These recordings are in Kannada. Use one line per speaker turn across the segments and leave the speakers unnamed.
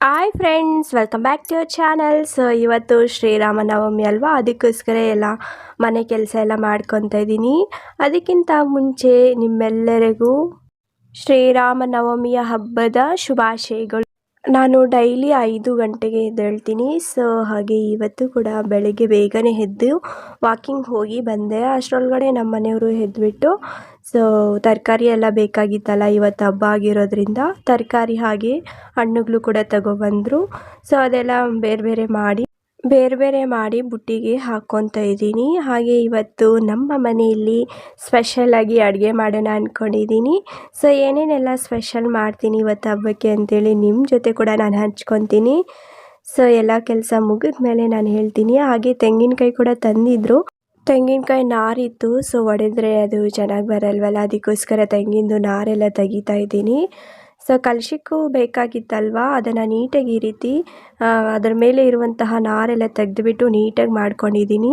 Hi friends welcome back to your channel so ಇವತ್ತು ಶ್ರೀರಾಮನವಮಿ ಅಲ್ವಾ? ಅದಕ್ಕೋಸ್ಕರ ಎಲ್ಲ ಮನೆ ಕೆಲಸ ಎಲ್ಲ ಮಾಡ್ಕೊತಾ ಇದ್ದೀನಿ. ಅದಕ್ಕಿಂತ ಮುಂಚೆ ನಿಮ್ಮೆಲ್ಲರಿಗೂ ಶ್ರೀರಾಮನವಮಿಯ ಹಬ್ಬದ ಶುಭಾಶಯಗಳು. ನಾನು ಡೈಲಿ ಐದು ಗಂಟೆಗೆ ಎದ್ದೇಳ್ತೀನಿ. ಸೊ ಹಾಗೆ ಇವತ್ತು ಕೂಡ ಬೆಳಗ್ಗೆ ಬೇಗನೆ ಎದ್ದು ವಾಕಿಂಗ್ ಹೋಗಿ ಬಂದೆ. ಅಷ್ಟರೊಳಗಡೆ ನಮ್ಮ ಮನೆಯವರು ಎದ್ಬಿಟ್ಟು ಸೊ ತರಕಾರಿ ಎಲ್ಲ ಬೇಕಾಗಿತ್ತಲ್ಲ, ಇವತ್ತು ಹಬ್ಬ ಆಗಿರೋದ್ರಿಂದ ತರಕಾರಿ ಹಾಗೆ ಹಣ್ಣುಗಳು ಕೂಡ ತಗೊಬಂದರು. ಸೊ ಅದೆಲ್ಲ ಬೇರೆ ಬೇರೆ ಮಾಡಿ, ಬೇರೆ ಬೇರೆ ಮಾಡಿ ಬುಟ್ಟಿಗೆ ಹಾಕ್ಕೊತ ಇದ್ದೀನಿ. ಹಾಗೆ ಇವತ್ತು ನಮ್ಮ ಮನೆಯಲ್ಲಿ ಸ್ಪೆಷಲಾಗಿ ಅಡುಗೆ ಮಾಡೋಣ ಅಂದ್ಕೊಂಡಿದ್ದೀನಿ ಸೊ ಏನೇನೆಲ್ಲ ಸ್ಪೆಷಲ್ ಮಾಡ್ತೀನಿ ಇವತ್ತು ಹಬ್ಬಕ್ಕೆ ಅಂತೇಳಿ ನಿಮ್ಮ ಜೊತೆ ಕೂಡ ನಾನು ಹಂಚ್ಕೊತೀನಿ. ಸೊ ಎಲ್ಲ ಕೆಲಸ ಮುಗಿದ ಮೇಲೆ ನಾನು ಹೇಳ್ತೀನಿ. ಹಾಗೆ ತೆಂಗಿನಕಾಯಿ ಕೂಡ ತಂದಿದ್ರು. ತೆಂಗಿನಕಾಯಿ ನಾರಿತ್ತು ಸೊ ಒಡೆದ್ರೆ ಅದು ಚೆನ್ನಾಗಿ ಬರಲ್ವಲ್ಲ? ಅದಕ್ಕೋಸ್ಕರ ತೆಂಗಿಂದು ನಾರೆಲ್ಲ ತೆಗಿತಾ ಇದ್ದೀನಿ. ಸೊ ಕಲಶಕ್ಕೂ ಬೇಕಾಗಿತ್ತಲ್ವ? ಅದನ್ನು ನೀಟಾಗಿ ಈ ರೀತಿ ಅದರ ಮೇಲೆ ಇರುವಂತಹ ನಾರೆಲ್ಲ ತೆಗೆದುಬಿಟ್ಟು ನೀಟಾಗಿ ಮಾಡ್ಕೊಂಡಿದ್ದೀನಿ.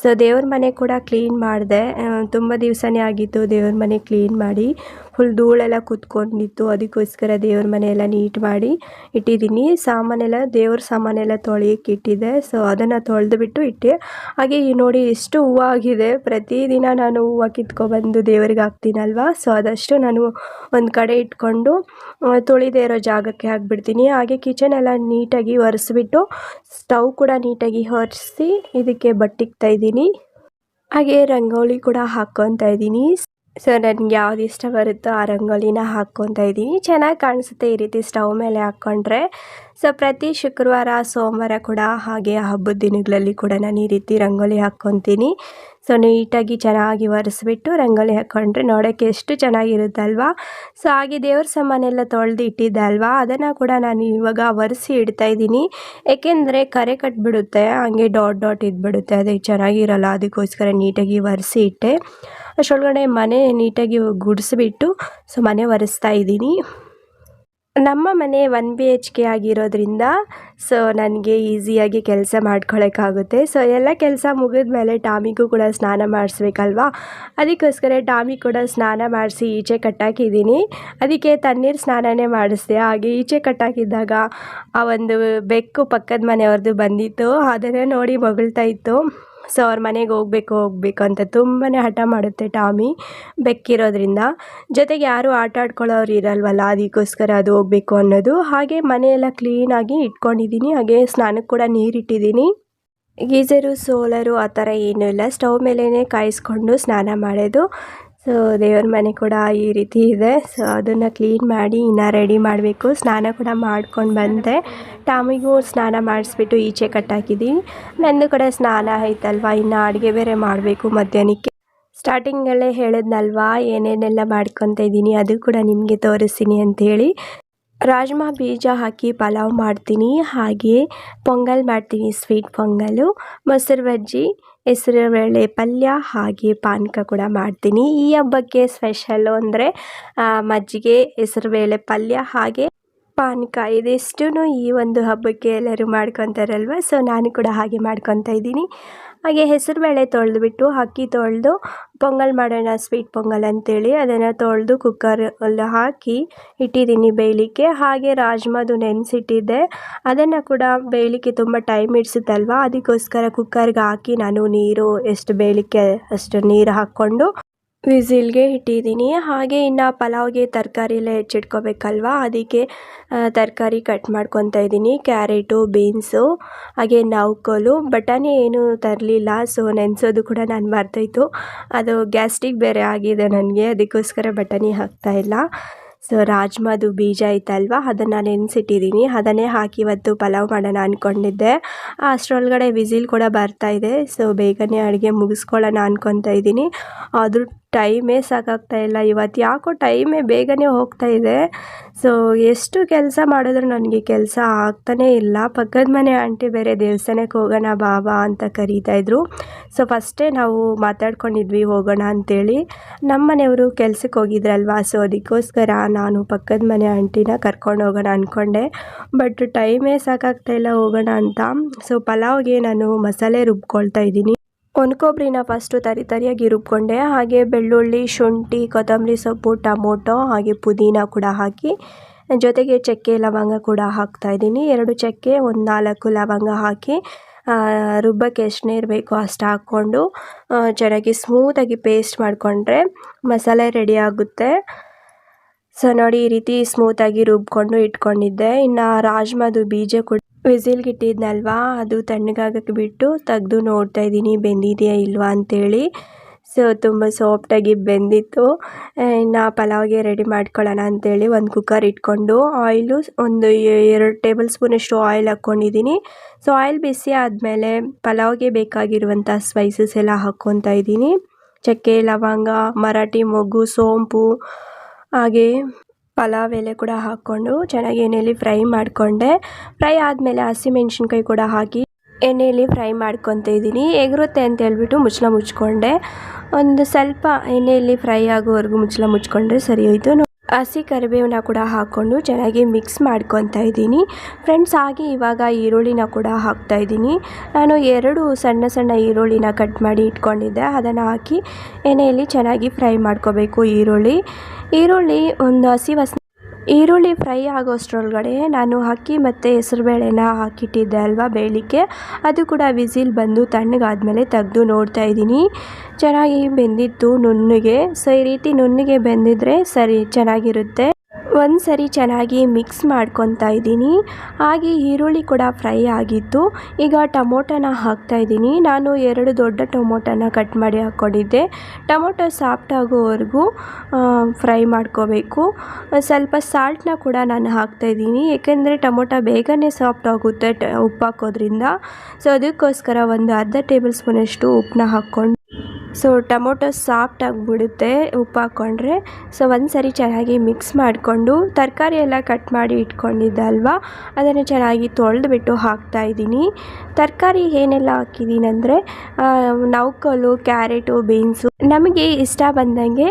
ಸೊ ದೇವ್ರ ಮನೆ ಕೂಡ ಕ್ಲೀನ್ ಮಾಡಿದೆ. ತುಂಬ ದಿವಸನೇ ಆಗಿತ್ತು ದೇವ್ರ ಮನೆ ಕ್ಲೀನ್ ಮಾಡಿ. ಫುಲ್ ಧೂಳೆಲ್ಲ ಕೂತ್ಕೊಂಡಿತ್ತು. ಅದಕ್ಕೋಸ್ಕರ ದೇವ್ರ ಮನೆಯೆಲ್ಲ ನೀಟ್ ಮಾಡಿ ಇಟ್ಟಿದ್ದೀನಿ. ಸಾಮಾನೆಲ್ಲ ದೇವ್ರ ಸಾಮಾನೆಲ್ಲ ತೊಳೆಯೋಕೆ ಇಟ್ಟಿದ್ದೆ. ಸೊ ಅದನ್ನು ತೊಳೆದು ಬಿಟ್ಟು ಇಟ್ಟೆ. ಹಾಗೆ ಈ ನೋಡಿ ಎಷ್ಟು ಹೂವು ಆಗಿದೆ ಪ್ರತಿದಿನ ನಾನು ಹೂವು ಕಿತ್ಕೊಬಂದು ದೇವರಿಗೆ ಹಾಕ್ತೀನಲ್ವ? ಸೊ ಅದಷ್ಟು ನಾನು ಒಂದು ಕಡೆ ಇಟ್ಕೊಂಡು ತೊಳಿದೇ ಇರೋ ಜಾಗಕ್ಕೆ ಹಾಕ್ಬಿಡ್ತೀನಿ. ಹಾಗೆ ಕಿಚನ್ ಎಲ್ಲ ನೀಟಾಗಿ ಒರೆಸ್ಬಿಟ್ಟು ಸ್ಟವ್ ಕೂಡ ನೀಟಾಗಿ ಒರೆಸಿ, ಇದಕ್ಕೆ ಬಟ್ಟಿಗ್ತಾ ಇದ್ದೀನಿ. ಹಾಗೆ ರಂಗೋಲಿ ಕೂಡ ಹಾಕ್ಕೊತಾ ಇದ್ದೀನಿ. ಸೊ ನನಗೆ ಯಾವ್ದು ಇಷ್ಟ ಬರುತ್ತೋ ಆ ರಂಗೋಲಿನ ಹಾಕ್ಕೊತಾ ಇದ್ದೀನಿ ಚೆನ್ನಾಗಿ ಕಾಣಿಸುತ್ತೆ ಈ ರೀತಿ ಸ್ಟವ್ ಮೇಲೆ ಹಾಕ್ಕೊಂಡ್ರೆ. ಸೊ ಪ್ರತಿ ಶುಕ್ರವಾರ, ಸೋಮವಾರ ಕೂಡ ಹಾಗೆ ಹಬ್ಬದ ದಿನಗಳಲ್ಲಿ ಕೂಡ ನಾನು ಈ ರೀತಿ ರಂಗೋಲಿ ಹಾಕ್ಕೊತೀನಿ. ಸೊ ನೀಟಾಗಿ ಚೆನ್ನಾಗಿ ಒರೆಸ್ಬಿಟ್ಟು ರಂಗೋಲಿ ಹಾಕ್ಕೊಂಡ್ರೆ ನೋಡೋಕ್ಕೆ ಎಷ್ಟು ಚೆನ್ನಾಗಿರುತ್ತಲ್ವಾ? ಸೊ ಹಾಗೆ ದೇವ್ರ ಸಾಮಾನೆಲ್ಲ ತೊಳೆದು ಇಟ್ಟಿದ್ದೆ ಅಲ್ವಾ ಅದನ್ನು ಕೂಡ ನಾನು ಇವಾಗ ಒರೆಸಿ ಇಡ್ತಾ ಇದ್ದೀನಿ ಏಕೆಂದರೆ ಕರೆ ಕಟ್ಬಿಡುತ್ತೆ, ಹಾಗೆ ಡಾಟ್ ಡಾಟ್ ಇದ್ಬಿಡುತ್ತೆ, ಅದು ಚೆನ್ನಾಗಿರಲ್ಲ. ಅದಕ್ಕೋಸ್ಕರ ನೀಟಾಗಿ ಒರೆಸಿ ಇಟ್ಟೆ. ಅಷ್ಟರೊಳಗಡೆ ಮನೆ ನೀಟಾಗಿ ಗುಡಿಸ್ಬಿಟ್ಟು, ಸೊ ಮನೆ ಒರೆಸ್ತಾ ಇದ್ದೀನಿ. ನಮ್ಮ ಮನೆ ಒನ್ ಬಿ ಎಚ್ ಕೆ ಆಗಿರೋದ್ರಿಂದ, ಸೊ ನನಗೆ ಈಸಿಯಾಗಿ ಕೆಲಸ ಮಾಡ್ಕೊಳಕ್ಕಾಗುತ್ತೆ. ಸೊ ಎಲ್ಲ ಕೆಲಸ ಮುಗಿದ ಮೇಲೆ ಟಾಮಿಗೂ ಕೂಡ ಸ್ನಾನ ಮಾಡಿಸ್ಬೇಕಲ್ವಾ? ಅದಕ್ಕೋಸ್ಕರ ಟಾಮಿ ಕೂಡ ಸ್ನಾನ ಮಾಡಿಸಿ ಈಚೆ ಕಟ್ಟಾಕಿದ್ದೀನಿ. ಅದಕ್ಕೆ ತಣ್ಣೀರು ಸ್ನಾನನೇ ಮಾಡಿಸ್ದೆ. ಹಾಗೆ ಈಚೆ ಕಟ್ಟಾಕಿದ್ದಾಗ ಆ ಒಂದು ಬೆಕ್ಕು ಪಕ್ಕದ ಮನೆಯವ್ರದ್ದು ಬಂದಿತ್ತು. ಅದನ್ನೇ ನೋಡಿ ಮಗಳ್ತಾ ಇತ್ತು. ಸೊ ಅವ್ರ ಮನೆಗೆ ಹೋಗ್ಬೇಕು ಹೋಗ್ಬೇಕು ಅಂತ ತುಂಬಾ ಹಠ ಮಾಡುತ್ತೆ ಟಾಮಿ. ಬೆಕ್ಕಿರೋದ್ರಿಂದ. ಜೊತೆಗೆ ಯಾರು ಆಟ ಆಡ್ಕೊಳ್ಳೋರು ಇರಲ್ವಲ್ಲ, ಅದಕ್ಕೋಸ್ಕರ ಅದು ಹೋಗಬೇಕು ಅನ್ನೋದು. ಹಾಗೆ ಮನೆಯೆಲ್ಲ ಕ್ಲೀನಾಗಿ ಇಟ್ಕೊಂಡಿದ್ದೀನಿ. ಹಾಗೆ ಸ್ನಾನಕ್ಕೆ ಕೂಡ ನೀರಿಟ್ಟಿದ್ದೀನಿ. ಗೀಜರು, ಸೋಲರು ಆ ಥರ ಏನೂ ಇಲ್ಲ. ಸ್ಟವ್ ಮೇಲೇ ಕಾಯಿಸ್ಕೊಂಡು ಸ್ನಾನ ಮಾಡೋದು. ಸೊ ದೇವ್ರ ಮನೆ ಕೂಡ ಈ ರೀತಿ ಇದೆ. ಸೊ ಅದನ್ನು ಕ್ಲೀನ್ ಮಾಡಿ ಇನ್ನೂ ರೆಡಿ ಮಾಡಬೇಕು. ಸ್ನಾನ ಕೂಡ ಮಾಡ್ಕೊಂಡು ಬಂದೆ. ಟಾಮಿಗೂ ಸ್ನಾನ ಮಾಡಿಸ್ಬಿಟ್ಟು ಈಚೆ ಕಟ್ಟಾಕಿದ್ದೀನಿ ನಂದು ಕೂಡ ಸ್ನಾನ ಆಯ್ತಲ್ವ? ಇನ್ನು ಅಡುಗೆ ಬೇರೆ ಮಾಡಬೇಕು ಮಧ್ಯಾಹ್ನಕ್ಕೆ. ಸ್ಟಾರ್ಟಿಂಗಲ್ಲೇ ಹೇಳಿದ್ನಲ್ವಾ? ಏನೇನೆಲ್ಲ ಮಾಡ್ಕೊತ ಇದ್ದೀನಿ ಅದು ಕೂಡ ನಿಮಗೆ ತೋರಿಸ್ತೀನಿ ಅಂಥೇಳಿ ರಾಜ್ಮಾ ಬೀಜ ಹಾಕಿ ಪಲಾವ್ ಮಾಡ್ತೀನಿ. ಹಾಗೆ ಪೊಂಗಲ್ ಮಾಡ್ತೀನಿ ಸ್ವೀಟ್ ಪೊಂಗಲು. ಮೊಸರು ಬಜ್ಜಿ. ಹೆಸರುಬೇಳೆ ಪಲ್ಯ ಹಾಗೆ ಪಾನಕ ಕೂಡ ಮಾಡ್ತೀನಿ. ಈ ಹಬ್ಬಕ್ಕೆ ಸ್ಪೆಷಲ್ಲು ಅಂದರೆ ಮಜ್ಜಿಗೆ ಹೆಸರುಬೇಳೆ ಪಲ್ಯ ಹಾಗೆ ಪಾನಕ. ಇದಿಷ್ಟು ಈ ಒಂದು ಹಬ್ಬಕ್ಕೆ ಎಲ್ಲರೂ ಮಾಡ್ಕೊತಾರಲ್ವ? ಸೊ ನಾನು ಕೂಡ ಹಾಗೆ ಮಾಡ್ಕೊತಾ ಇದ್ದೀನಿ. ಹಾಗೆ ಹೆಸರುಬೇಳೆ ತೊಳೆದ್ಬಿಟ್ಟು ಅಕ್ಕಿ ತೊಳೆದು ಪೊಂಗಲ್ ಮಾಡೋಣ ಸ್ವೀಟ್ ಪೊಂಗಲ್ ಅಂತೇಳಿ ಅದನ್ನು ತೊಳೆದು ಕುಕ್ಕರಲ್ಲಿ ಹಾಕಿ ಇಟ್ಟಿದ್ದೀನಿ ಬೇಯಲಿಕ್ಕೆ. ಹಾಗೆ ರಾಜ್ಮಾದು ನೆನೆಸಿಟ್ಟಿದ್ದೆ. ಅದನ್ನು ಕೂಡ ಬೇಯಲಿಕ್ಕೆ ತುಂಬ ಟೈಮ್ ಇಡಿಸುತ್ತಲ್ವ ಅದಕ್ಕೋಸ್ಕರ ಕುಕ್ಕರ್ಗೆ ಹಾಕಿ ನಾನು ನೀರು, ಎಷ್ಟು ಬೇಯಲಿಕ್ಕೆ ಅಷ್ಟು ನೀರು ಹಾಕ್ಕೊಂಡು ವಿಸಿಲ್ಗೆ ಇಟ್ಟಿದ್ದೀನಿ. ಹಾಗೆ ಇನ್ನು ಪಲಾವ್ಗೆ ತರಕಾರಿ ಎಲ್ಲ ಹೆಚ್ಚಿಟ್ಕೋಬೇಕಲ್ವ? ಅದಕ್ಕೆ ತರಕಾರಿ ಕಟ್ ಮಾಡ್ಕೊತಾ ಇದ್ದೀನಿ. ಕ್ಯಾರೆಟು, ಬೀನ್ಸು, ಹಾಗೆ ನೌಕೋಲು. ಬಟಾಣಿ ಏನು ತರಲಿಲ್ಲ, ಸೊ ನೆನೆಸೋದು ಕೂಡ ನಾನು ಮರ್ತೋಯ್ತು. ಅದು ಗ್ಯಾಸ್ಟ್ರಿಕ್ ಬೇರೆ ಆಗಿದೆ ನನಗೆ, ಅದಕ್ಕೋಸ್ಕರ ಬಟಾಣಿ ಹಾಕ್ತಾಯಿಲ್ಲ ಸೊ ರಾಜ್ಮಾದು ಬೀಜ ಐತಲ್ವ? ಅದನ್ನು ನೆನೆಸಿಟ್ಟಿದ್ದೀನಿ. ಅದನ್ನೇ ಹಾಕಿ ಇವತ್ತು ಪಲಾವ್ ಮಾಡೋಣ ಅಂದ್ಕೊಂಡಿದ್ದೆ ಅಷ್ಟರೊಳಗಡೆ ವಿಸಿಲ್ ಕೂಡ ಬರ್ತಾ ಇದೆ. ಸೊ ಬೇಗನೆ ಅಡುಗೆ ಮುಗಿಸ್ಕೊಳ್ಳೋಣ ಅಂದ್ಕೊತಾ ಇದ್ದೀನಿ. ಆದರೂ ಟೈಮೇ ಸಾಕಾಗ್ತಾ ಇಲ್ಲ. ಇವತ್ತು ಯಾಕೋ ಟೈಮೇ ಬೇಗನೆ ಹೋಗ್ತಾ ಇದೆ. ಸೊ ಎಷ್ಟು ಕೆಲಸ ಮಾಡಿದ್ರು ನನಗೆ ಕೆಲಸ ಆಗ್ತಾನೇ ಇಲ್ಲ. ಪಕ್ಕದ ಮನೆ ಆಂಟಿ ಬೇರೆ ದೇವಸ್ಥಾನಕ್ಕೆ ಹೋಗೋಣ ಬಾಬಾ ಅಂತ ಕರೀತಾಯಿದ್ರು ಸೊ ಫಸ್ಟೇ ನಾವು ಮಾತಾಡ್ಕೊಂಡಿದ್ವಿ, ಹೋಗೋಣ ಅಂತೇಳಿ. ನಮ್ಮ ಮನೆಯವರು ಕೆಲ್ಸಕ್ಕೆ ಹೋಗಿದ್ರಲ್ವಾ? ಸೊ ಅದಕ್ಕೋಸ್ಕರ ನಾನು ಪಕ್ಕದ ಮನೆ ಆಂಟಿನ ಕರ್ಕೊಂಡು ಹೋಗೋಣ ಅಂದ್ಕೊಂಡೆ ಬಟ್ ಟೈಮೇ ಸಾಕಾಗ್ತಾ ಇಲ್ಲ, ಹೋಗೋಣ ಅಂತ. ಸೊ ಪಲಾವ್ಗೆ ನಾನು ಮಸಾಲೆ ರುಬ್ಕೊಳ್ತಾ ಇದ್ದೀನಿ. ಒಣಕೊಬ್ಬರಿನ ಫಸ್ಟು ತರಿ ತರಿಯಾಗಿ ರುಬ್ಕೊಂಡೆ, ಹಾಗೆ ಬೆಳ್ಳುಳ್ಳಿ, ಶುಂಠಿ, ಕೊತ್ತಂಬರಿ ಸೊಪ್ಪು, ಟೊಮೊಟೊ, ಹಾಗೆ ಪುದೀನ ಕೂಡ ಹಾಕಿ, ಜೊತೆಗೆ ಚಕ್ಕೆ, ಲವಂಗ ಕೂಡ ಹಾಕ್ತಾ ಇದ್ದೀನಿ. ಎರಡು ಚಕ್ಕೆ, ಒಂದು ನಾಲ್ಕು ಲವಂಗ ಹಾಕಿ ರುಬ್ಬಕ್ಕೆ ಎಷ್ಟು ನೀರು ಬೇಕೋ ಅಷ್ಟು ಹಾಕ್ಕೊಂಡು ಚೆನ್ನಾಗಿ ಸ್ಮೂತಾಗಿ ಪೇಸ್ಟ್ ಮಾಡಿಕೊಂಡ್ರೆ ಮಸಾಲೆ ರೆಡಿ ಆಗುತ್ತೆ. ಸೊ, ನೋಡಿ ಈ ರೀತಿ ಸ್ಮೂತಾಗಿ ರುಬ್ಕೊಂಡು ಇಟ್ಕೊಂಡಿದ್ದೆ. ಇನ್ನು ರಾಜ್ಮಾದು ಬೀಜ ಕೂಡ ವಿಸಿಲ್ಗೆ ಗಿಟ್ಟಿದ್ನಲ್ವಾ ಅದು ತಣ್ಣಗಾಗಕ್ಕೆ ಬಿಟ್ಟು ತೆಗ್ದು ನೋಡ್ತಾ ಇದ್ದೀನಿ. ಬೆಂದಿದೆಯಾ ಇಲ್ವಾ ಅಂತೇಳಿ. ಸೊ, ತುಂಬ ಸಾಫ್ಟಾಗಿ ಬೆಂದಿತ್ತು. ಇನ್ನು ಪಲಾವ್ಗೆ ರೆಡಿ ಮಾಡ್ಕೊಳ್ಳೋಣ ಅಂತೇಳಿ ಒಂದು ಕುಕ್ಕರ್ ಇಟ್ಕೊಂಡು ಆಯಿಲು ಒಂದು ಎರಡು ಟೇಬಲ್ ಸ್ಪೂನಷ್ಟು ಆಯಿಲ್ ಹಾಕ್ಕೊಂಡಿದ್ದೀನಿ. ಸೊ ಆಯಿಲ್ ಬಿಸಿ ಆದಮೇಲೆ ಪಲಾವ್ಗೆ ಬೇಕಾಗಿರುವಂಥ ಸ್ಪೈಸಸ್ ಎಲ್ಲ ಹಾಕ್ಕೊತಾ ಇದ್ದೀನಿ. ಚಕ್ಕೆ, ಲವಂಗ, ಮರಾಠಿ, ಮೊಗ್ಗು, ಸೋಂಪು, ಹಾಗೆ ಪಲಾವ್ ಎಲೆ ಕೂಡ ಹಾಕ್ಕೊಂಡು ಚೆನ್ನಾಗಿ ಎಣ್ಣೆಯಲ್ಲಿ ಫ್ರೈ ಮಾಡಿಕೊಂಡೆ. ಫ್ರೈ ಆದಮೇಲೆ ಹಸಿಮೆಣ್ಸಿನ್ಕಾಯಿ ಕೂಡ ಹಾಕಿ ಎಣ್ಣೆಯಲ್ಲಿ ಫ್ರೈ ಮಾಡ್ಕೊತ ಇದ್ದೀನಿ. ಎಗರುತ್ತೆ ಅಂತ ಹೇಳ್ಬಿಟ್ಟು ಮುಚ್ಚಳ ಮುಚ್ಕೊಂಡೆ. ಒಂದು ಸ್ವಲ್ಪ ಎಣ್ಣೆಯಲ್ಲಿ ಫ್ರೈ ಆಗೋವರೆಗೂ ಮುಚ್ಚಳ ಮುಚ್ಕೊಂಡ್ರೆ ಸರಿ ಹೋಯ್ತು. ಹಸಿ ಕರಿಬೇವನ್ನ ಕೂಡ ಹಾಕ್ಕೊಂಡು ಚೆನ್ನಾಗಿ ಮಿಕ್ಸ್ ಮಾಡ್ಕೊತಾ ಇದ್ದೀನಿ. ಫ್ರೆಂಡ್ಸ್, ಹಾಗೆ ಇವಾಗ ಈರುಳ್ಳಿನ ಕೂಡ ಹಾಕ್ತಾ ಇದ್ದೀನಿ. ನಾನು ಎರಡು ಸಣ್ಣ ಸಣ್ಣ ಈರುಳ್ಳಿನ ಕಟ್ ಮಾಡಿ ಇಟ್ಕೊಂಡಿದ್ದೆ. ಅದನ್ನು ಹಾಕಿ ಎಣ್ಣೆಯಲ್ಲಿ ಚೆನ್ನಾಗಿ ಫ್ರೈ ಮಾಡ್ಕೋಬೇಕು ಈರುಳ್ಳಿ. ಈರುಳ್ಳಿ ಒಂದು ಹಸಿ ವಾಸನೆ ಈರುಳ್ಳಿ ಫ್ರೈ ಆಗೋಷ್ಟರೊಳಗಡೆ ನಾನು ಅಕ್ಕಿ ಮತ್ತು ಹೆಸರುಬೇಳೆನ ಹಾಕಿಟ್ಟಿದ್ದೆ ಅಲ್ವಾ ಬೇಯಲಿಕ್ಕೆ. ಅದು ಕೂಡ ವಿಸಿಲ್ ಬಂದು ತಣ್ಣಗಾದಮೇಲೆ ತೆಗೆದು ನೋಡ್ತಾ ಇದ್ದೀನಿ. ಚೆನ್ನಾಗಿ ಬೆಂದಿತ್ತು ನುಣ್ಣಗೆ. ಸೊ ಈ ರೀತಿ ನುಣ್ಣಗೆ ಬೆಂದಿದ್ರೆ ಸರಿ, ಚೆನ್ನಾಗಿರುತ್ತೆ. ಒಂದು ಸರಿ ಚೆನ್ನಾಗಿ ಮಿಕ್ಸ್ ಮಾಡ್ಕೊತಾ ಇದ್ದೀನಿ. ಹಾಗೆ ಈರುಳ್ಳಿ ಕೂಡ ಫ್ರೈ ಆಗಿತ್ತು. ಈಗ ಟೊಮೊಟೊನ ಹಾಕ್ತಾ ಇದ್ದೀನಿ. ನಾನು ಎರಡು ದೊಡ್ಡ ಟೊಮೊಟೊನ ಕಟ್ ಮಾಡಿ ಹಾಕ್ಕೊಂಡಿದ್ದೆ. ಟೊಮೊಟೊ ಸಾಫ್ಟ್ ಆಗೋವರೆಗೂ ಫ್ರೈ ಮಾಡ್ಕೋಬೇಕು. ಸ್ವಲ್ಪ ಸಾಲ್ಟ್ನ ಕೂಡ ನಾನು ಹಾಕ್ತಾ ಇದ್ದೀನಿ. ಏಕೆಂದರೆ ಟೊಮೊಟೊ ಬೇಗನೆ ಸಾಫ್ಟ್ ಆಗುತ್ತೆ ಉಪ್ಪು ಹಾಕೋದ್ರಿಂದ ಸೊ ಅದಕ್ಕೋಸ್ಕರ ಒಂದು ಅರ್ಧ ಟೇಬಲ್ ಸ್ಪೂನಷ್ಟು ಉಪ್ಪನ್ನ ಹಾಕ್ಕೊಂಡು ಸೊ ಟೊಮೊಟೊ ಸಾಫ್ಟ್ ಆಗಿಬಿಡುತ್ತೆ, ಉಪ್ಪು ಹಾಕ್ಕೊಂಡ್ರೆ ಸೊ ಒಂದು ಸರಿ ಚೆನ್ನಾಗಿ ಮಿಕ್ಸ್ ಮಾಡಿಕೊಂಡು ತರಕಾರಿ ಎಲ್ಲ ಕಟ್ ಮಾಡಿ ಇಟ್ಕೊಂಡಿದ್ದೆ ಅಲ್ವಾ? ಅದನ್ನು ಚೆನ್ನಾಗಿ ತೊಳೆದುಬಿಟ್ಟು ಹಾಕ್ತಾ ಇದ್ದೀನಿ. ತರಕಾರಿ ಏನೆಲ್ಲ ಹಾಕಿದ್ದೀನಿ ಅಂದರೆ ನೌಕಲು ಕ್ಯಾರೆಟು, ಬೀನ್ಸು. ನಮಗೆ ಇಷ್ಟ ಬಂದಂಗೆ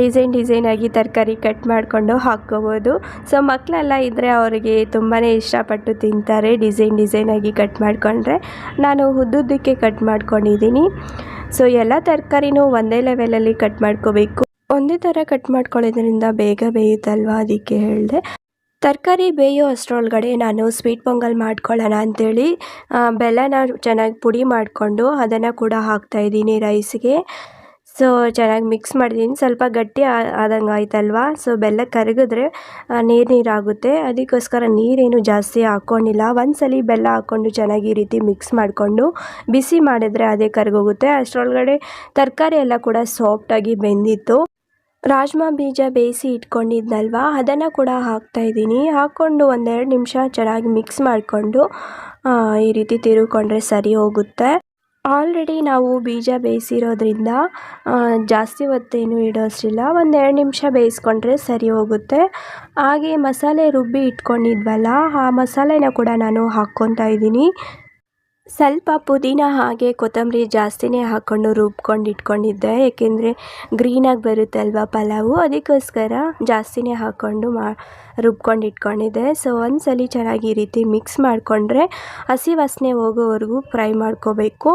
ಡಿಸೈನ್ ಡಿಸೈನಾಗಿ ತರಕಾರಿ ಕಟ್ ಮಾಡಿಕೊಂಡು ಹಾಕ್ಕೋಬೋದು. ಸೊ ಮಕ್ಕಳೆಲ್ಲ ಇದ್ದರೆ ಅವರಿಗೆ ತುಂಬಾ ಇಷ್ಟಪಟ್ಟು ತಿಂತಾರೆ, ಡಿಸೈನ್ ಡಿಸೈನಾಗಿ ಕಟ್ ಮಾಡಿಕೊಂಡ್ರೆ. ನಾನು ಉದ್ದುದ್ದಕ್ಕೆ ಕಟ್ ಮಾಡ್ಕೊಂಡಿದ್ದೀನಿ. ಸೊ ಎಲ್ಲ ತರಕಾರಿನೂ ಒಂದೇ ಲೆವೆಲಲ್ಲಿ ಕಟ್ ಮಾಡ್ಕೋಬೇಕು. ಒಂದೇ ಥರ ಕಟ್ ಮಾಡ್ಕೊಳ್ಳೋದ್ರಿಂದ ಬೇಗ ಬೇಯುತ್ತಲ್ವ ಅದಕ್ಕೆ ಹೇಳಿದೆ. ತರಕಾರಿ ಬೇಯೋ ಅಷ್ಟರೊಳಗಡೆ ನಾನು ಸ್ವೀಟ್ ಪೊಂಗಲ್ ಮಾಡ್ಕೊಳ್ಳೋಣ ಅಂಥೇಳಿ ಬೆಲ್ಲನ ಚೆನ್ನಾಗಿ ಪುಡಿ ಮಾಡಿಕೊಂಡು ಅದನ್ನು ಕೂಡ ಹಾಕ್ತಾಯಿದ್ದೀನಿ ರೈಸ್ಗೆ ಸೊ ಚೆನ್ನಾಗಿ ಮಿಕ್ಸ್ ಮಾಡಿದ್ದೀನಿ ಸ್ವಲ್ಪ ಗಟ್ಟಿ ಆದಂಗೆ ಆಯ್ತಲ್ವಾ? ಸೊ ಬೆಲ್ಲ ಕರಗಿದ್ರೆ ನೀರು ನೀರಾಗುತ್ತೆ. ಅದಕ್ಕೋಸ್ಕರ ನೀರೇನು ಜಾಸ್ತಿ ಹಾಕ್ಕೊಂಡಿಲ್ಲ ಒಂದ್ಸಲಿ ಬೆಲ್ಲ ಹಾಕ್ಕೊಂಡು ಚೆನ್ನಾಗಿ ಈ ರೀತಿ ಮಿಕ್ಸ್ ಮಾಡಿಕೊಂಡು ಬಿಸಿ ಮಾಡಿದ್ರೆ ಅದೇ ಕರಗೋಗುತ್ತೆ. ಅಷ್ಟರೊಳಗಡೆ ತರಕಾರಿ ಎಲ್ಲ ಕೂಡ ಸಾಫ್ಟಾಗಿ ಬೆಂದಿತ್ತು. ರಾಜ್ಮಾ ಬೀಜ ಬೇಯಿಸಿ ಇಟ್ಕೊಂಡಿದ್ನಲ್ವಾ? ಅದನ್ನು ಕೂಡ ಹಾಕ್ತಾ ಇದ್ದೀನಿ. ಹಾಕ್ಕೊಂಡು ಒಂದೆರಡು ನಿಮಿಷ ಚೆನ್ನಾಗಿ ಮಿಕ್ಸ್ ಮಾಡಿಕೊಂಡು ಈ ರೀತಿ ತಿರುಗಿಕೊಂಡ್ರೆ ಸರಿ ಹೋಗುತ್ತೆ. ಆಲ್ರೆಡಿ ನಾವು ಬೀಜ ಬೇಯಿಸಿರೋದ್ರಿಂದ ಜಾಸ್ತಿ ಹೊತ್ತೇನು ಇಡೋಷ್ಟಿಲ್ಲ. ಒಂದು ಎರಡು ನಿಮಿಷ ಬೇಯಿಸ್ಕೊಂಡ್ರೆ ಸರಿ ಹೋಗುತ್ತೆ. ಹಾಗೆ ಮಸಾಲೆ ರುಬ್ಬಿ ಇಟ್ಕೊಂಡಿದ್ವಲ್ಲ, ಆ ಮಸಾಲೆನ ಕೂಡ ನಾನು ಹಾಕ್ಕೊತಾ ಇದ್ದೀನಿ. ಸ್ವಲ್ಪ ಪುದೀನ ಹಾಗೆ ಕೊತ್ತಂಬರಿ ಜಾಸ್ತಿನೇ ಹಾಕ್ಕೊಂಡು ರುಬ್ಕೊಂಡು ಇಟ್ಕೊಂಡಿದ್ದೆ. ಏಕೆಂದರೆ ಗ್ರೀನಾಗಿ ಬರುತ್ತಲ್ವ ಪಲಾವು? ಅದಕ್ಕೋಸ್ಕರ ಜಾಸ್ತಿನೇ ಹಾಕ್ಕೊಂಡು ಮಾ, ರುಬ್ಕೊಂಡು ಇಟ್ಕೊಂಡಿದ್ದೆ. ಸೊ ಒಂದ್ಸಲಿ ಚೆನ್ನಾಗಿ ಈ ರೀತಿ ಮಿಕ್ಸ್ ಮಾಡಿಕೊಂಡ್ರೆ ಹಸಿ ವಾಸನೆ ಹೋಗೋವರೆಗೂ ಫ್ರೈ ಮಾಡ್ಕೋಬೇಕು.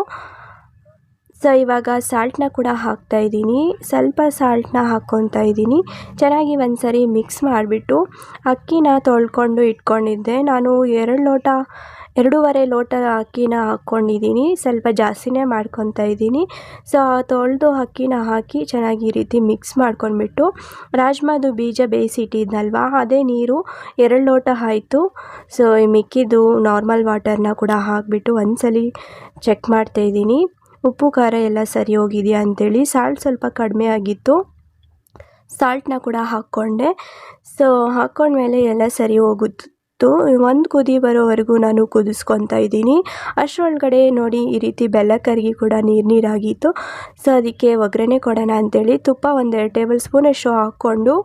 ಸೊ ಇವಾಗ ಸಾಲ್ಟನ್ನ ಕೂಡ ಹಾಕ್ತಾ ಇದ್ದೀನಿ. ಸ್ವಲ್ಪ ಸಾಲ್ಟನ್ನ ಹಾಕ್ಕೊತಾ ಇದ್ದೀನಿ. ಚೆನ್ನಾಗಿ ಒಂದ್ಸರಿ ಮಿಕ್ಸ್ ಮಾಡಿಬಿಟ್ಟು ಅಕ್ಕಿನ ತೊಳ್ಕೊಂಡು ಇಟ್ಕೊಂಡಿದ್ದೆ. ನಾನು ಎರಡು ಲೋಟ ಎರಡೂವರೆ ಲೋಟ ಅಕ್ಕಿನ ಹಾಕ್ಕೊಂಡಿದ್ದೀನಿ. ಸ್ವಲ್ಪ ಜಾಸ್ತಿನೇ ಮಾಡ್ಕೊತಾ ಇದ್ದೀನಿ. ಸೊ, ತೊಳೆದು ಅಕ್ಕಿನ ಹಾಕಿ ಚೆನ್ನಾಗಿ ಈ ರೀತಿ ಮಿಕ್ಸ್ ಮಾಡ್ಕೊಂಡ್ಬಿಟ್ಟು ರಾಜ್ಮಾದು ಬೀಜ ಬೇಯಿಸಿಟ್ಟಿದ್ನಲ್ವ? ಅದೇ ನೀರು ಎರಡು ಲೋಟ ಆಯಿತು. ಸೊ, ಈ ಮಿಕ್ಕಿದ್ದು ನಾರ್ಮಲ್ ವಾಟರ್ನ ಕೂಡ ಹಾಕಿಬಿಟ್ಟು ಒಂದ್ಸಲಿ ಚೆಕ್ ಮಾಡ್ತಾಯಿದ್ದೀನಿ ಉಪ್ಪು, ಖಾರ ಎಲ್ಲ ಸರಿ ಹೋಗಿದೆಯಾ ಅಂಥೇಳಿ ಸಾಲ್ಟ್ ಸ್ವಲ್ಪ ಕಡಿಮೆ ಆಗಿತ್ತು. ಸಾಲ್ಟ್ನ ಕೂಡ ಹಾಕ್ಕೊಂಡೆ. ಸೊ, ಹಾಕ್ಕೊಂಡ್ಮೇಲೆ ಎಲ್ಲ ಸರಿ ಹೋಗುತ್ತಿತ್ತು ಒಂದು ಕುದಿ ಬರೋವರೆಗೂ ನಾನು ಕುದಿಸ್ಕೊತಾ ಇದ್ದೀನಿ. ಅಷ್ಟರೊಳಗಡೆ ನೋಡಿ ಈ ರೀತಿ ಬೆಲ್ಲ ಕರಗಿ ಕೂಡ ನೀರು ನೀರಾಗಿತ್ತು. ಸೊ, ಅದಕ್ಕೆ ಒಗ್ಗರಣೆ ಕೊಡೋಣ ಅಂಥೇಳಿ ತುಪ್ಪ ಒಂದೆರಡು ಟೇಬಲ್ ಸ್ಪೂನಷ್ಟು ಹಾಕ್ಕೊಂಡು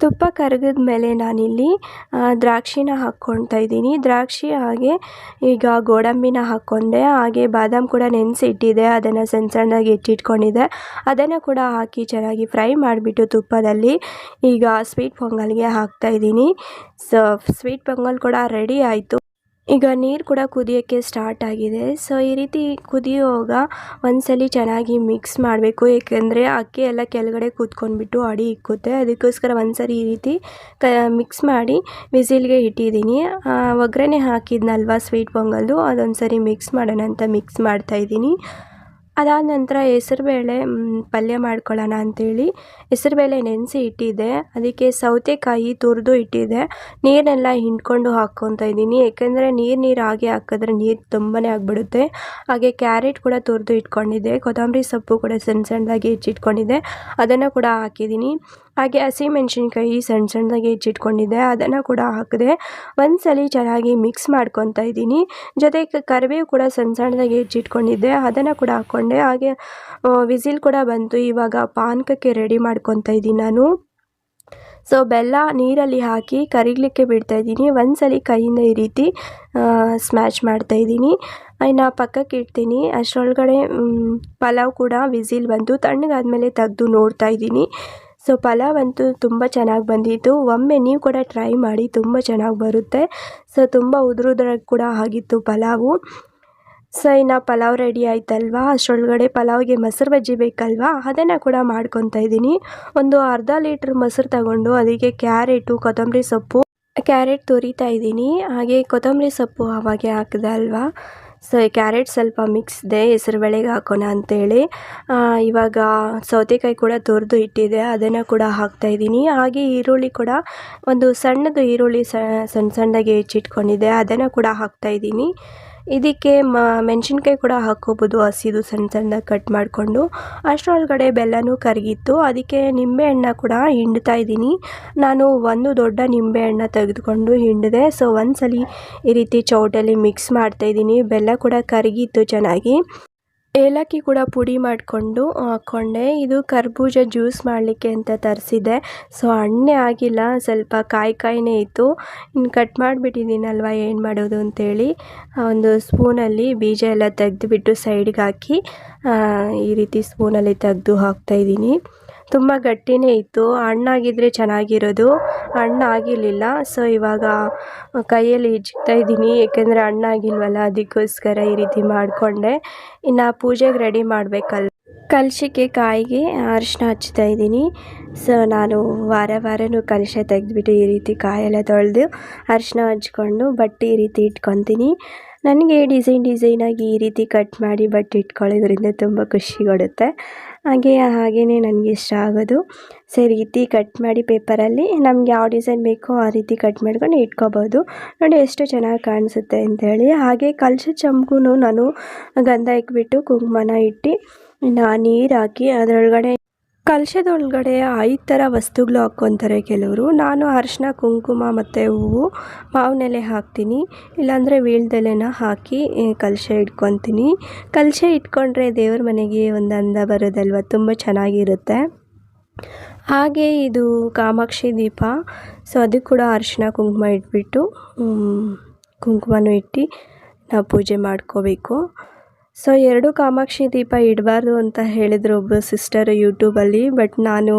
ತುಪ್ಪ ಕರಗಿದ ಮೇಲೆ ನಾನಿಲ್ಲಿ ದ್ರಾಕ್ಷಿನ ಹಾಕ್ಕೊಳ್ತಾ ಇದ್ದೀನಿ. ದ್ರಾಕ್ಷಿ ಹಾಗೆ ಈಗ ಗೋಡಂಬಿನ ಹಾಕ್ಕೊಂಡೆ. ಹಾಗೆ ಬಾದಾಮ್ ಕೂಡ ನೆನೆಸಿ ಇಟ್ಟಿದ್ದೆ ಅದನ್ನು ಸಣ್ಣ ಸಣ್ಣದಾಗಿ ಹೆಚ್ಚಿಟ್ಕೊಂಡಿದ್ದೆ ಅದನ್ನು ಕೂಡ ಹಾಕಿ ಚೆನ್ನಾಗಿ ಫ್ರೈ ಮಾಡಿಬಿಟ್ಟು ತುಪ್ಪದಲ್ಲಿ ಈಗ ಸ್ವೀಟ್ ಪೊಂಗಲ್ಗೆ ಹಾಕ್ತಾ ಇದ್ದೀನಿ. ಸೊ, ಸ್ವೀಟ್ ಪೊಂಗಲ್ ಕೂಡ ರೆಡಿ ಆಯಿತು. ಈಗ ನೀರು ಕೂಡ ಕುದಿಯೋಕ್ಕೆ ಸ್ಟಾರ್ಟ್ ಆಗಿದೆ. ಸೊ ಈ ರೀತಿ ಕುದಿಯುವಾಗ ಒಂದ್ಸಲಿ ಚೆನ್ನಾಗಿ ಮಿಕ್ಸ್ ಮಾಡಬೇಕು. ಏಕೆಂದರೆ ಅಕ್ಕಿ ಎಲ್ಲ ಕೆಳಗಡೆ ಕೂತ್ಕೊಂಡ್ಬಿಟ್ಟು ಅಡಿ ಇಕ್ಕುತ್ತೆ. ಅದಕ್ಕೋಸ್ಕರ ಒಂದ್ಸರಿ ಈ ರೀತಿ ಕ ಮಿಕ್ಸ್ ಮಾಡಿ ವಿಸಿಲ್ಗೆ ಇಟ್ಟಿದ್ದೀನಿ. ಒಗ್ಗರಣೆ ಹಾಕಿದ್ನಲ್ವ ಸ್ವೀಟ್ ಪೊಂಗಲ್ದು ಅದೊಂದು ಸರಿ ಮಿಕ್ಸ್ ಮಾಡೋಣ ಅಂತ ಮಿಕ್ಸ್ ಮಾಡ್ತಾಯಿದ್ದೀನಿ ಅದಾದ ನಂತರ ಹೆಸರುಬೇಳೆ ಪಲ್ಯ ಮಾಡ್ಕೊಳ್ಳೋಣ ಅಂಥೇಳಿ ಹೆಸರುಬೇಳೆ ನೆನೆಸಿ ಇಟ್ಟಿದ್ದೆ. ಅದಕ್ಕೆ ಸೌತೆಕಾಯಿ ತುರಿದು ಇಟ್ಟಿದ್ದೆ. ನೀರನ್ನೆಲ್ಲ ಹಿಂಡ್ಕೊಂಡು ಹಾಕ್ಕೊತಾ ಇದ್ದೀನಿ. ಏಕೆಂದರೆ ನೀರು ನೀರು ಹಾಗೆ ಹಾಕಿದ್ರೆ ನೀರು ತುಂಬಾ ಆಗಿಬಿಡುತ್ತೆ. ಹಾಗೆ ಕ್ಯಾರೆಟ್ ಕೂಡ ತುರಿದು ಇಟ್ಕೊಂಡಿದ್ದೆ. ಕೊತ್ತಂಬರಿ ಸೊಪ್ಪು ಕೂಡ ಸಣ್ಣ ಸಣ್ಣದಾಗಿ ಹೆಚ್ಚಿಟ್ಕೊಂಡಿದ್ದೆ. ಅದನ್ನು ಕೂಡ ಹಾಕಿದ್ದೀನಿ. ಹಾಗೆ ಹಸಿಮೆಣ್ಸಿನ್ಕಾಯಿ ಸಣ್ಣ ಸಣ್ಣದಾಗಿ ಹೆಚ್ಚಿಟ್ಕೊಂಡಿದ್ದೆ, ಅದನ್ನು ಕೂಡ ಹಾಕಿದೆ ಒಂದ್ಸಲಿ ಚೆನ್ನಾಗಿ ಮಿಕ್ಸ್ ಮಾಡ್ಕೊತಾ ಇದ್ದೀನಿ. ಜೊತೆಗೆ ಕರಿಬೇವು ಕೂಡ ಸಣ್ಣ ಸಣ್ಣದಾಗಿ ಹೆಚ್ಚಿಟ್ಕೊಂಡಿದ್ದೆ, ಅದನ್ನು ಕೂಡ ಹಾಕ್ಕೊಂಡೆ. ಹಾಗೆ ವಿಸಿಲ್ ಕೂಡ ಬಂತು. ಇವಾಗ ಪಾನಕಕ್ಕೆ ರೆಡಿ ಮಾಡ್ಕೊತಾ ಇದ್ದೀನಿ ನಾನು. ಸೊ ಬೆಲ್ಲ ನೀರಲ್ಲಿ ಹಾಕಿ ಕರಿಗಲಿಕ್ಕೆ ಬಿಡ್ತಾ ಇದ್ದೀನಿ. ಸಲ ಕೈಯಿಂದ ಈ ರೀತಿ ಸ್ಮ್ಯಾಶ್ ಮಾಡ್ತಾ ಇದ್ದೀನಿ. ಇನ್ನು ಪಕ್ಕಕ್ಕೆ ಇಡ್ತೀನಿ. ಅಷ್ಟರೊಳಗಡೆ ಪಲಾವ್ ಕೂಡ ವಿಸಿಲ್ ಬಂತು. ತಣ್ಣಗಾದ್ಮೇಲೆ ತೆಗೆದು ನೋಡ್ತಾ ಇದ್ದೀನಿ. ಸೊ ಪಲಾವ್ ಅಂತೂ ತುಂಬ ಚೆನ್ನಾಗಿ ಬಂದಿತ್ತು. ಒಮ್ಮೆ ನೀವು ಕೂಡ ಟ್ರೈ ಮಾಡಿ ತುಂಬ ಚೆನ್ನಾಗಿ ಬರುತ್ತೆ. ಸೊ ತುಂಬ ಉದುರುದ್ರಾಗಿ ಕೂಡ ಆಗಿತ್ತು ಪಲಾವು. ಸೊ ಇನ್ನು ಪಲಾವ್ ರೆಡಿ ಆಯ್ತಲ್ವಾ? ಅಷ್ಟರೊಳಗಡೆ ಪಲಾವ್ಗೆ ಮೊಸರು ಬಜ್ಜಿ ಬೇಕಲ್ವಾ? ಅದನ್ನು ಕೂಡ ಮಾಡ್ಕೊತಾ ಇದ್ದೀನಿ. ಒಂದು ಅರ್ಧ ಲೀಟ್ರ್ ಮೊಸರು ತಗೊಂಡು ಅದಕ್ಕೆ ಕ್ಯಾರೆಟು, ಕೊತ್ತಂಬರಿ ಸೊಪ್ಪು, ಕ್ಯಾರೆಟ್ ತುರಿತಾ ಇದ್ದೀನಿ. ಹಾಗೆ ಕೊತ್ತಂಬರಿ ಸೊಪ್ಪು ಅವಾಗೆ ಹಾಕಿದೆ ಅಲ್ವಾ? ಸೊ ಕ್ಯಾರೆಟ್ ಸ್ವಲ್ಪ ಮಿಕ್ಸ್ದೆ ಹೆಸರು ಬೇಳೆಗೆ ಹಾಕೋಣ ಅಂತೇಳಿ. ಇವಾಗ ಸೌತೆಕಾಯಿ ಕೂಡ ತುರಿದು ಇಟ್ಟಿದೆ, ಅದನ್ನು ಕೂಡ ಹಾಕ್ತಾ ಇದ್ದೀನಿ. ಹಾಗೆ ಈರುಳ್ಳಿ ಕೂಡ ಒಂದು ಸಣ್ಣದು ಈರುಳ್ಳಿ ಸಣ್ಣ ಸಣ್ಣದಾಗಿ ಹೆಚ್ಚಿಟ್ಕೊಂಡಿದ್ದೆ, ಅದನ್ನು ಕೂಡ ಹಾಕ್ತಾ ಇದ್ದೀನಿ. ಇದಕ್ಕೆ ಮ, ಮೆಣಸಿನ್ಕಾಯಿ ಕೂಡ ಹಾಕ್ಕೋಬೋದು, ಹಸಿದು ಸಣ್ಣ ಸಣ್ಣದಾಗಿ ಕಟ್ ಮಾಡಿಕೊಂಡು. ಅಷ್ಟರೊಳಗಡೆ ಬೆಲ್ಲನೂ ಕರಗಿತ್ತು. ಅದಕ್ಕೆ ನಿಂಬೆಹಣ್ಣ ಕೂಡ ಹಿಂಡ್ತಾ ಇದ್ದೀನಿ. ನಾನು ಒಂದು ದೊಡ್ಡ ನಿಂಬೆಹಣ್ಣ ತೆಗೆದುಕೊಂಡು ಹಿಂಡಿದೆ. ಸೊ ಒಂದ್ಸಲಿ ಈ ರೀತಿ ಚೌಟಲ್ಲಿ ಮಿಕ್ಸ್ ಮಾಡ್ತಾ ಇದ್ದೀನಿ. ಬೆಲ್ಲ ಕೂಡ ಕರಗಿತ್ತು ಚೆನ್ನಾಗಿ. ಏಲಕ್ಕಿ ಕೂಡ ಪುಡಿ ಮಾಡಿಕೊಂಡು ಹಾಕ್ಕೊಂಡೆ ಇದು ಕರ್ಬೂಜ ಜ್ಯೂಸ್ ಮಾಡಲಿಕ್ಕೆ ಅಂತ ತರಿಸಿದ್ದೆ ಸೊ, ಹಣ್ಣೇ ಆಗಿಲ್ಲ, ಸ್ವಲ್ಪ ಕಾಯಿ ಕಾಯಿನೇ ಇತ್ತು. ಇನ್ನು ಕಟ್ ಮಾಡಿಬಿಟ್ಟಿದ್ದೀನಲ್ವ, ಏನು ಮಾಡೋದು ಅಂತೇಳಿ. ಒಂದು ಸ್ಪೂನಲ್ಲಿ ಬೀಜ ಎಲ್ಲ ತೆಗೆದುಬಿಟ್ಟು ಸೈಡ್ಗೆ ಹಾಕಿ ಈ ರೀತಿ ಸ್ಪೂನಲ್ಲಿ ತೆಗೆದು ಹಾಕ್ತಾಯಿದ್ದೀನಿ ತುಂಬ ಗಟ್ಟಿನೇ ಇತ್ತು. ಹಣ್ಣಾಗಿದ್ದರೆ ಚೆನ್ನಾಗಿರೋದು. ಹಣ್ಣಾಗಿರಲಿಲ್ಲ ಸೊ ಇವಾಗ ಕೈಯಲ್ಲಿ ಹಿಚ್ತಾ ಇದ್ದೀನಿ. ಏಕೆಂದರೆ ಹಣ್ಣಾಗಿಲ್ವಲ್ಲ ಅದಕ್ಕೋಸ್ಕರ ಈ ರೀತಿ ಮಾಡಿಕೊಂಡೆ. ಇನ್ನು ಪೂಜೆಗೆ ರೆಡಿ ಮಾಡಬೇಕಲ್ಲ. ಕಲಶಕ್ಕೆ ಕಾಯಿಗೆ ಅರಿಶಿನ ಹಚ್ತಾ ಇದ್ದೀನಿ. ಸೊ ನಾನು ವಾರ ವಾರನೂ ಕಲಶ ತೆಗೆದ್ಬಿಟ್ಟು ಈ ರೀತಿ ಕಾಯೆಲ್ಲ ತೊಳೆದು ಅರಿಶಿನ ಹಚ್ಕೊಂಡು ಬಟ್ಟೆ ಈ ರೀತಿ ಇಟ್ಕೊತೀನಿ. ನನಗೆ ಡಿಸೈನ್ ಡಿಸೈನಾಗಿ ಈ ರೀತಿ ಕಟ್ ಮಾಡಿ ಬಟ್ಟೆ ಇಟ್ಕೊಳ್ಳೋದ್ರಿಂದ ತುಂಬ ಖುಷಿ ಕೊಡುತ್ತೆ. ಹಾಗೆ ಹಾಗೆಯೇ ನನಗೆ ಇಷ್ಟ ಆಗೋದು. ಸೊ ರೀತಿ ಕಟ್ ಮಾಡಿ ಪೇಪರಲ್ಲಿ ನಮ್ಗೆ ಯಾವ ಡಿಸೈನ್ ಬೇಕೋ ಆ ರೀತಿ ಕಟ್ ಮಾಡ್ಕೊಂಡು ಇಟ್ಕೋಬೋದು. ನೋಡಿ ಎಷ್ಟು ಚೆನ್ನಾಗಿ ಕಾಣಿಸುತ್ತೆ ಅಂತೇಳಿ. ಹಾಗೆ ಕಲಶ ಚಂಬು ನಾನು ಗಂಧ ಇಕ್ಬಿಟ್ಟು ಕುಂಕುಮನ ಇಟ್ಟು, ನಾ ನೀರು ಹಾಕಿ ಅದರೊಳಗಡೆ ಕಲಶದೊಳಗಡೆ ಐದು ಥರ ವಸ್ತುಗಳು ಹಾಕ್ಕೊತಾರೆ ಕೆಲವರು. ನಾನು ಅರಿಶಿನ, ಕುಂಕುಮ ಮತ್ತು ಹೂವು ಮಾವಿನೆಲೆ ಹಾಕ್ತೀನಿ. ಇಲ್ಲಾಂದರೆ ವೀಳ್ದೆಲೆನ ಹಾಕಿ ಕಲಶ ಇಟ್ಕೊತೀನಿ. ಕಲಶ ಇಟ್ಕೊಂಡ್ರೆ ದೇವ್ರ ಮನೆಗೆ ಒಂದು ಅಂದ ಬರೋದಲ್ವ? ತುಂಬ ಚೆನ್ನಾಗಿರುತ್ತೆ. ಹಾಗೆ ಇದು ಕಾಮಾಕ್ಷಿ ದೀಪ. ಸೊ ಅದಕ್ಕೆ ಕೂಡ ಅರಿಶಿನ, ಕುಂಕುಮ ಇಟ್ಬಿಟ್ಟು ಕುಂಕುಮನೂ ಇಟ್ಟು ನಾವು ಪೂಜೆ ಮಾಡ್ಕೋಬೇಕು. ಸೊ ಎರಡು ಕಾಮಾಕ್ಷಿ ದೀಪ ಇಡಬಾರ್ದು ಅಂತ ಹೇಳಿದ್ರು ಒಬ್ಬರು ಸಿಸ್ಟರ್ ಯೂಟ್ಯೂಬಲ್ಲಿ ಬಟ್ ನಾನು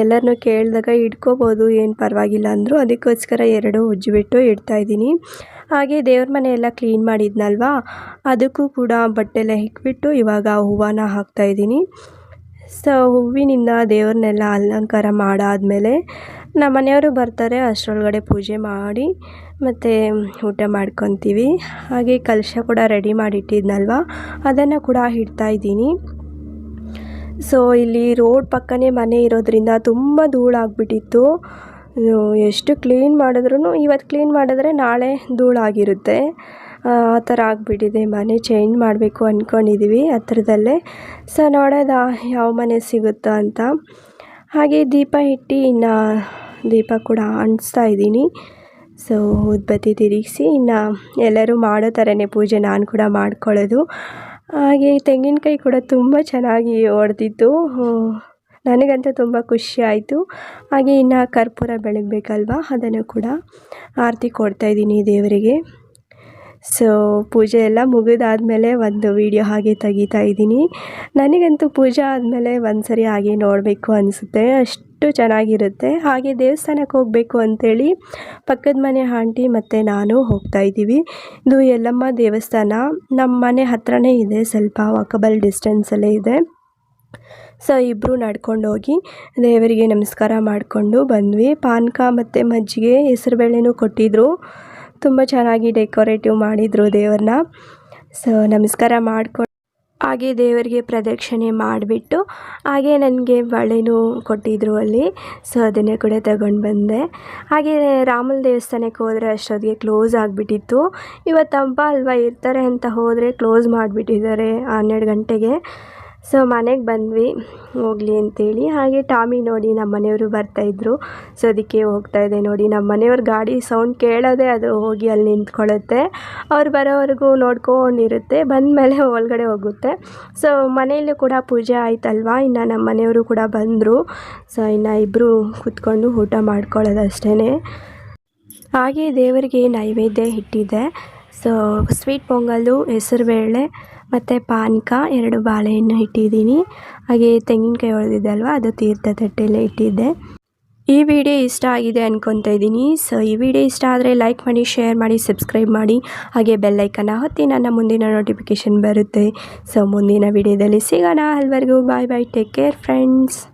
ಎಲ್ಲರನ್ನೂ ಕೇಳಿದಾಗ ಇಟ್ಕೋಬೋದು, ಏನು ಪರವಾಗಿಲ್ಲ ಅಂದರು. ಅದಕ್ಕೋಸ್ಕರ ಎರಡು ಉಜ್ಜಿಬಿಟ್ಟು ಇಡ್ತಾಯಿದ್ದೀನಿ ಹಾಗೆ ದೇವ್ರ ಮನೆ ಎಲ್ಲ ಕ್ಲೀನ್ ಮಾಡಿದ್ನಲ್ವಾ? ಅದಕ್ಕೂ ಕೂಡ ಬಟ್ಟೆಲ್ಲ ಇಕ್ಬಿಟ್ಟು ಇವಾಗ ಹೂವನ ಹಾಕ್ತಾಯಿದ್ದೀನಿ ಸೊ ಹೂವಿನಿಂದ ದೇವ್ರನ್ನೆಲ್ಲ ಅಲಂಕಾರ ಮಾಡಾದಮೇಲೆ ನಮ್ಮ ಮನೆಯವರು ಬರ್ತಾರೆ, ಅಷ್ಟರೊಳಗಡೆ ಪೂಜೆ ಮಾಡಿ, ಮತ್ತು ಊಟ ಮಾಡ್ಕೊತೀವಿ. ಹಾಗೆ ಕಲಶ ಕೂಡ ರೆಡಿ ಮಾಡಿಟ್ಟಿದ್ನಲ್ವ? ಅದನ್ನು ಕೂಡ ಇಡ್ತಾ ಇದ್ದೀನಿ. ಸೊ ಇಲ್ಲಿ ರೋಡ್ ಪಕ್ಕನೇ ಮನೆ ಇರೋದ್ರಿಂದ ತುಂಬ ಧೂಳಾಗ್ಬಿಟ್ಟಿತ್ತು ಎಷ್ಟು ಕ್ಲೀನ್ ಮಾಡಿದ್ರೂ ಇವತ್ತು ಕ್ಲೀನ್ ಮಾಡಿದ್ರೆ ನಾಳೆ ಧೂಳಾಗಿರುತ್ತೆ ಆ ಥರ ಆಗಿಬಿಟ್ಟಿದೆ ಮನೆ ಚೇಂಜ್ ಮಾಡಬೇಕು ಅಂದ್ಕೊಂಡಿದ್ದೀವಿ ಹತ್ರದಲ್ಲೇ. ಸೊ ನೋಡೋದ, ಯಾವ ಮನೆ ಸಿಗುತ್ತೋ ಅಂತ. ಹಾಗೆ ದೀಪ ಇಟ್ಟು ಇನ್ನು ದೀಪ ಕೂಡ ಅಂಟಿಸ್ತಾ ಇದ್ದೀನಿ. ಸೊ ಉದ್ಬತ್ತಿ ತಿರುಗಿಸಿ, ಇನ್ನು ಎಲ್ಲರೂ ಮಾಡೋ ಥರನೇ ಪೂಜೆ ನಾನು ಕೂಡ ಮಾಡ್ಕೊಳ್ಳೋದು. ಹಾಗೆ ತೆಂಗಿನಕಾಯಿ ಕೂಡ ತುಂಬ ಚೆನ್ನಾಗಿ ಹೊಡೆದಿತ್ತು ನನಗಂತೂ ತುಂಬ ಖುಷಿ ಆಯಿತು. ಹಾಗೆ ಇನ್ನು ಕರ್ಪೂರ ಬೆಳಗಬೇಕಲ್ವ? ಅದನ್ನು ಕೂಡ ಆರತಿ ಕೊಡ್ತಾ ಇದ್ದೀನಿ ದೇವರಿಗೆ. ಸೊ ಪೂಜೆ ಎಲ್ಲ ಮುಗಿದಾದಮೇಲೆ ಒಂದು ವಿಡಿಯೋ ಹಾಗೆ ತೆಗಿತಾ ಇದ್ದೀನಿ. ನನಗಂತೂ ಪೂಜೆ ಆದಮೇಲೆ ಒಂದು ಸರಿ ಹಾಗೆ ನೋಡಬೇಕು ಅನಿಸುತ್ತೆ. ಅಷ್ಟು ಅಷ್ಟು ಚೆನ್ನಾಗಿರುತ್ತೆ. ಹಾಗೆ ದೇವಸ್ಥಾನಕ್ಕೆ ಹೋಗಬೇಕು ಅಂಥೇಳಿ ಪಕ್ಕದ ಮನೆ ಆಂಟಿ ಮತ್ತು ನಾನು ಹೋಗ್ತಾ ಇದ್ದೀವಿ. ಇದು ಯಲ್ಲಮ್ಮ ದೇವಸ್ಥಾನ. ನಮ್ಮ ಮನೆ ಹತ್ರನೇ ಇದೆ, ಸ್ವಲ್ಪ ವಾಕಬಲ್ ಡಿಸ್ಟೆನ್ಸಲ್ಲೇ ಇದೆ. ಸೊ ಇಬ್ಬರು ನಡ್ಕೊಂಡೋಗಿ ದೇವರಿಗೆ ನಮಸ್ಕಾರ ಮಾಡಿಕೊಂಡು ಬಂದ್ವಿ. ಪಾನಕ ಮತ್ತು ಮಜ್ಜಿಗೆ ಹೆಸರುಬೇಳೆನೂ ಕೊಟ್ಟಿದ್ದರು ತುಂಬ ಚೆನ್ನಾಗಿ ಡೆಕೋರೇಟಿವ್ ಮಾಡಿದರು ದೇವ್ರನ್ನ. ಸೊ ನಮಸ್ಕಾರ ಮಾಡ್ಕೊಂಡು ಹಾಗೆ ದೇವರಿಗೆ ಪ್ರದಕ್ಷಿಣೆ ಮಾಡಿಬಿಟ್ಟು, ಹಾಗೆ ನನಗೆ ಬಳೆನೂ ಕೊಟ್ಟಿದ್ರು ಅಲ್ಲಿ. ಸೊ ಅದನ್ನೇ ಕೂಡ ತಗೊಂಡು ಬಂದೆ. ಹಾಗೆ ರಾಮನ ದೇವಸ್ಥಾನಕ್ಕೆ ಹೋದರೆ ಅಷ್ಟೊತ್ತಿಗೆ ಕ್ಲೋಸ್ ಆಗಿಬಿಟ್ಟಿತ್ತು. ಇವತ್ತು ಹಬ್ಬ ಅಲ್ವಾ, ಇರ್ತಾರೆ ಅಂತ ಹೋದರೆ ಕ್ಲೋಸ್ ಮಾಡಿಬಿಟ್ಟಿದ್ದಾರೆ ಹನ್ನೆರಡು ಗಂಟೆಗೆ. ಸೊ ಮನೆಗೆ ಬಂದ್ವಿ, ಹೋಗಲಿ ಅಂತೇಳಿ. ಹಾಗೆ ಟಾಮಿ ನೋಡಿ ನಮ್ಮ ಮನೆಯವರು ಬರ್ತಾಯಿದ್ರು ಸೊ ಅದಕ್ಕೆ ಹೋಗ್ತಾ ಇದೆ ನೋಡಿ. ನಮ್ಮ ಮನೆಯವ್ರ ಗಾಡಿ ಸೌಂಡ್ ಕೇಳೋದೇ ಅದು ಹೋಗಿ ಅಲ್ಲಿ ನಿಂತ್ಕೊಳ್ಳುತ್ತೆ. ಅವ್ರು ಬರೋವರೆಗೂ ನೋಡ್ಕೊಂಡಿರುತ್ತೆ ಬಂದ ಮೇಲೆ ಒಳಗಡೆ ಹೋಗುತ್ತೆ. ಸೊ ಮನೆಯಲ್ಲೂ ಕೂಡ ಪೂಜೆ ಆಯ್ತಲ್ವಾ? ಇನ್ನು ನಮ್ಮ ಮನೆಯವರು ಕೂಡ ಬಂದರು. ಸೊ ಇನ್ನು ಇಬ್ಬರು ಕೂತ್ಕೊಂಡು ಊಟ ಮಾಡ್ಕೊಳ್ಳೋದು ಅಷ್ಟೇ ಹಾಗೆ ದೇವರಿಗೆ ನೈವೇದ್ಯ ಇಟ್ಟಿದೆ. ಸೊ ಸ್ವೀಟ್ ಪೊಂಗಲ್ಲು ಹೆಸರುಬೇಳೆ ಮತ್ತು ಪಾನಕ ಎರಡು ಬಾಳೆಹಣ್ಣು ಇಟ್ಟಿದ್ದೀನಿ. ಹಾಗೆ ತೆಂಗಿನಕಾಯಿ ಹೊಡೆದಿದ್ದೆ ಅಲ್ವಾ, ಅದು ತೀರ್ಥ ತಟ್ಟೆಯಲ್ಲಿ ಇಟ್ಟಿದ್ದೆ. ಈ ವಿಡಿಯೋ ಇಷ್ಟ ಆಗಿದೆ ಅಂದ್ಕೊತಾ ಇದ್ದೀನಿ. ಸೊ ಈ ವಿಡಿಯೋ ಇಷ್ಟ ಆದರೆ ಲೈಕ್ ಮಾಡಿ ಶೇರ್ ಮಾಡಿ ಸಬ್ಸ್ಕ್ರೈಬ್ ಮಾಡಿ. ಹಾಗೆ ಬೆಲ್ಲೈಕನ್ನ ಹೊತ್ತಿ ನನ್ನ ಮುಂದಿನ ನೋಟಿಫಿಕೇಷನ್ ಬರುತ್ತೆ. ಸೊ ಮುಂದಿನ ವಿಡಿಯೋದಲ್ಲಿ ಸಿಗೋಣ. ಅಲ್ಲಿವರೆಗೂ bye bye take care friends